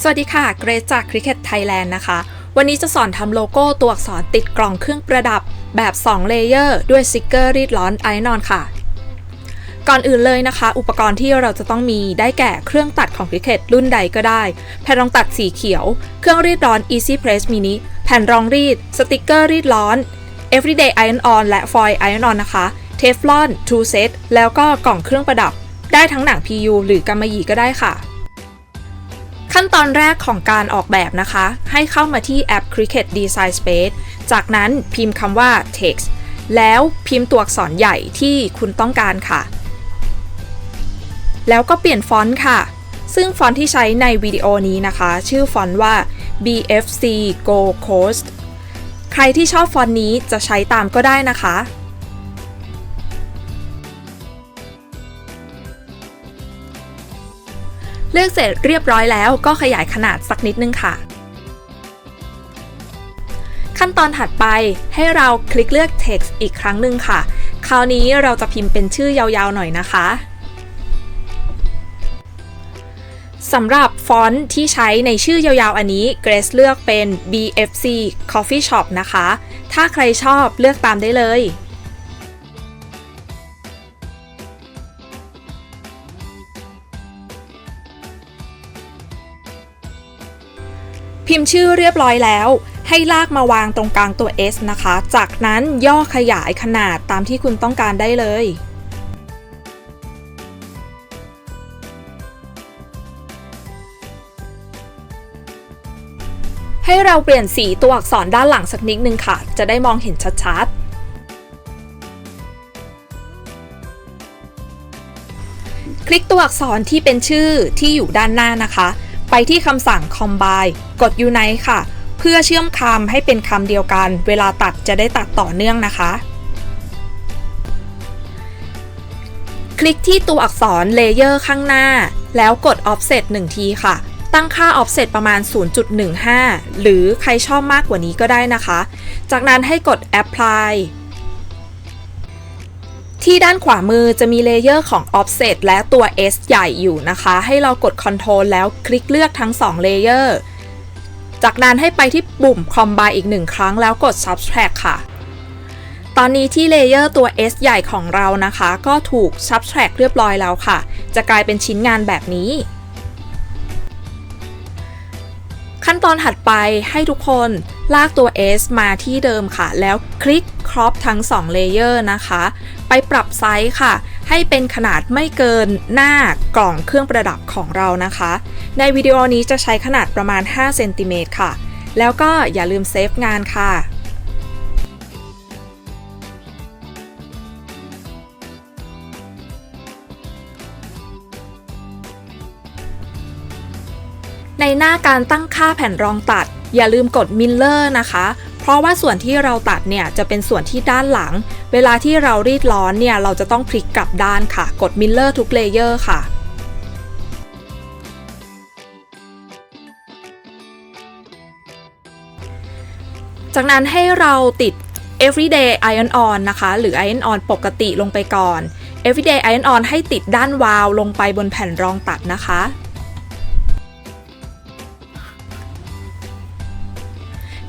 สวัสดีค่ะ เกรซจาก Cricket Thailand นะคะ วันนี้จะสอนทำโลโก้ตัวอักษรติดกล่องเครื่องประดับแบบ 2 เลเยอร์ด้วยสติกเกอร์รีดร้อนไอนอนค่ะ ก่อนอื่นเลยนะคะ อุปกรณ์ที่เราจะต้องมีได้แก่เครื่องตัดของ Cricket รุ่นใดก็ได้ แผ่นรองตัดสีเขียว เครื่องรีดร้อน Easy Press Mini แผ่นรองรีด สติกเกอร์รีดร้อน Everyday Iron On และ Foil Iron On นะคะ Teflon Two Set แล้วก็กล่องเครื่องประดับ ได้ทั้งหนัง PU หรือกำมะหยี่ก็ได้ค่ะ ขั้นตอนแรกของการออกแบบนะคะ ให้เข้ามาที่แอป Cricut Design Space จากนั้นพิมพ์คำว่า text แล้วพิมพ์ตัวอักษรใหญ่ที่คุณต้องการค่ะ แล้วก็เปลี่ยนฟอนต์ค่ะ ซึ่งฟอนต์ที่ใช้ในวิดีโอนี้นะคะ ชื่อฟอนต์ว่า BFC Go Coast ใครที่ชอบฟอนต์นี้จะใช้ตามก็ได้นะคะ เลือกเสร็จเรียบร้อยแล้วก็ขยายขนาดสักนิดนึงค่ะ ขั้นตอนถัดไปให้เราคลิกเลือก text อีกครั้งหนึ่งค่ะ คราวนี้เราจะพิมพ์เป็นชื่อยาวๆหน่อยนะคะสำหรับฟอนต์ที่ใช้ในชื่อยาวๆ อันนี้เกรซเลือกเป็น BFC Coffee Shop นะคะ ถ้าใครชอบเลือกตามได้เลย พิมพ์ชื่อเรียบร้อยแล้ว ให้ลากมาวางตรงกลางตัว S นะคะ จากนั้นย่อขยายขนาดตามที่คุณต้องการได้เลยให้เราเปลี่ยนสีตัวอักษรด้านหลังสักนิดนึงค่ะ จะได้มองเห็นชัดๆ คลิกตัวอักษรที่เป็นชื่อที่อยู่ด้านหน้านะคะ ไปที่คำสั่ง combine กด unite ค่ะ เพื่อเชื่อมคำให้เป็นคำเดียวกัน เวลาตัดจะได้ตัดต่อเนื่องนะคะ คลิกที่ตัวอักษรเลเยอร์ข้างหน้า แล้วกด offset 1 ทีค่ะ ตั้งค่า offset ประมาณ 0.15 หรือใครชอบมากกว่านี้ก็ได้นะคะ จากนั้นให้กด apply ที่ด้านขวามือจะมีเลเยอร์ของ offset และตัว S ใหญ่อยู่นะคะ ให้เรากด Ctrl แล้วคลิกเลือกทั้ง2เลเยอร์จากนั้นให้ไปที่ปุ่ม Combine อีกหนึ่งครั้งแล้วกด Subtract ค่ะ ตอนนี้ที่เลเยอร์ตัว S ใหญ่ของเรานะคะ ก็ถูก Subtract เรียบร้อยแล้วค่ะ จะกลายเป็นชิ้นงานแบบนี้ ขั้นตอนถัดไปให้ทุกคน ลากตัว S มาที่เดิมค่ะ แล้วคลิกครอปทั้ง2เลเยอร์นะคะ ไปปรับไซส์ค่ะ ให้เป็นขนาดไม่เกินหน้ากล่องเครื่องประดับของเรานะคะ ในวิดีโอนี้จะใช้ขนาดประมาณ5เซนติเมตรค่ะ แล้วก็อย่าลืมเซฟงานค่ะในหน้าการตั้งค่าแผ่นรองตัด อย่าลืมกดมิลเลอร์นะคะ เพราะว่าส่วนที่เราตัดเนี่ยจะเป็นส่วนที่ด้านหลัง เวลาที่เรารีดร้อนเนี่ยเราจะต้องพลิกกลับด้านค่ะ กดมิลเลอร์ทุกเลเยอร์ค่ะจากนั้นให้เราติด everyday iron on นะคะ หรือ iron on ปกติลงไปก่อน everyday iron on ให้ติดด้านวาล์วลงไปบนแผ่นรองตัดนะคะ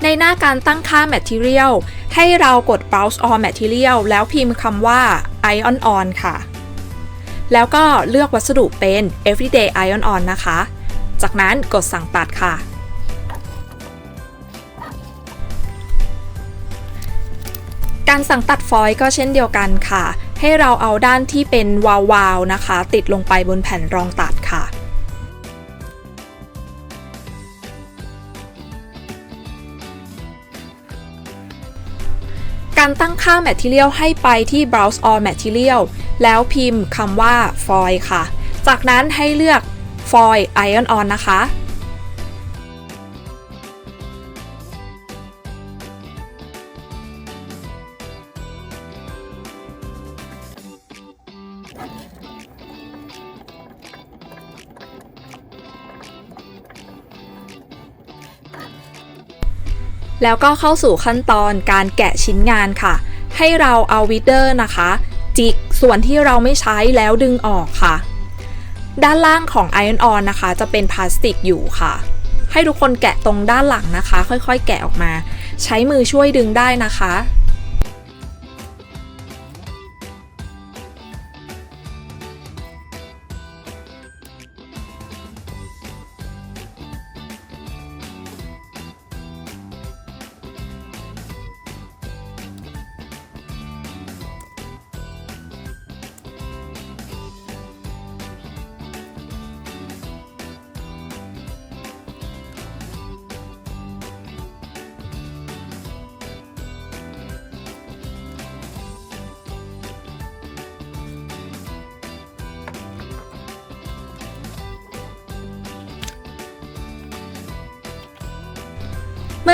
ในหน้าการตั้งค่า Material ให้เรากด Browse all Material แล้วพิมพ์คำว่า Ion On ค่ะ แล้วก็เลือกวัสดุเป็น Everyday Ion On นะคะ จากนั้นกดสั่งตัดค่ะ การสั่งตัดฟอยล์ก็เช่นเดียวกันค่ะ ให้เราเอาด้านที่เป็นวาวๆนะคะ ติดลงไปบนแผ่นรองตัด การตั้งค่า Material ให้ไปที่ Browse all Material แล้วพิมพ์คำว่า Foil ค่ะ จากนั้นให้เลือก Foil Iron On นะคะ แล้วก็เข้าสู่ขั้นตอนการแกะชิ้นงานค่ะ ให้เราเอาวิดเดอร์นะคะ จิกส่วนที่เราไม่ใช้แล้วดึงออกค่ะ ด้านล่างของ Iron On นะคะ จะเป็นพลาสติกอยู่ค่ะ ให้ทุกคนแกะตรงด้านหลังนะคะ ค่อยๆ แกะออกมา ใช้มือช่วยดึงได้นะคะ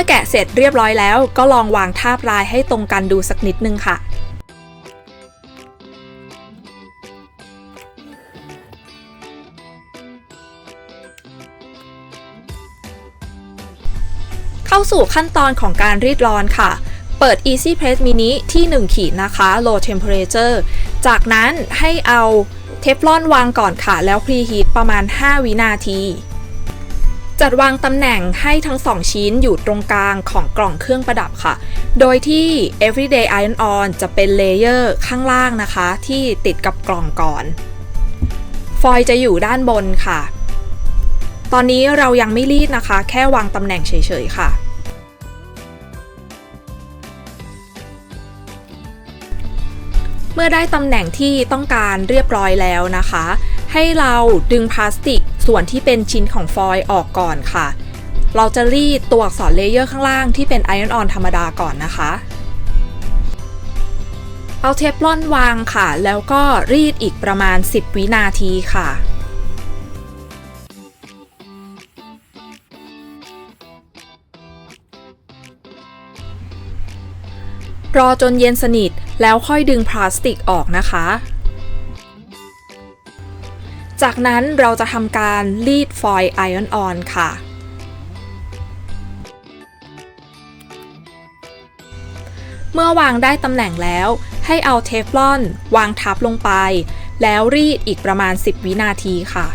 อแกะเสร็จเรียบร้อยแล้ว ก็ลองวางทาบลายให้ตรงกันดูสักนิดนึงค่ะ เข้าสู่ขั้นตอนของการรีดร้อนค่ะ เปิด Easy Press Mini ที่ 1 ขีดนะคะ Low Temperature จากนั้นให้เอาเทฟลอนวางก่อนค่ะ แล้วพรีฮีทประมาณ 5 วินาที จัดวางตำแหน่งให้ทั้ง 2 ชิ้นอยู่ตรงกลางของกล่องเครื่องประดับค่ะ โดยที่ Everyday Iron On จะเป็นเลเยอร์ข้างล่างนะคะ ที่ติดกับกล่องก่อน ฟอยล์จะอยู่ด้านบนค่ะ ตอนนี้เรายังไม่รีดนะคะ แค่วางตำแหน่งเฉยๆค่ะเมื่อได้ตำแหน่งที่ต้องการเรียบร้อยแล้วนะคะ ให้เราดึงพลาสติก ส่วนที่เป็นชิ้นของฟอยล์ออกก่อนค่ะ เราจะรีดตัวอักษรเลเยอร์ข้างล่างที่เป็นไอออนออนธรรมดาก่อนนะคะ เอาเทฟลอนวางค่ะ แล้วก็รีดอีกประมาณ 10 วินาทีค่ะรอจนเย็นสนิทแล้วค่อยดึงพลาสติกออกนะคะ จากนั้นเราจะทำการรีดฟอยล์ไอออนออนค่ะ เมื่อวางได้ตำแหน่งแล้ว ให้เอาเทฟลอน วางทับลงไป แล้วรีดอีกประมาณ 10 วินาทีค่ะ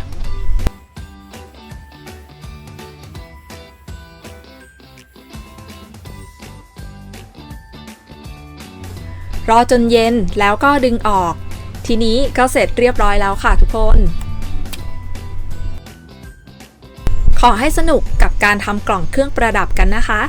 รอจนเย็นแล้วก็ดึงออก ทีนี้ก็เสร็จเรียบร้อยแล้วค่ะทุกคน ขอให้สนุกกับการทำกล่องเครื่องประดับกันนะคะ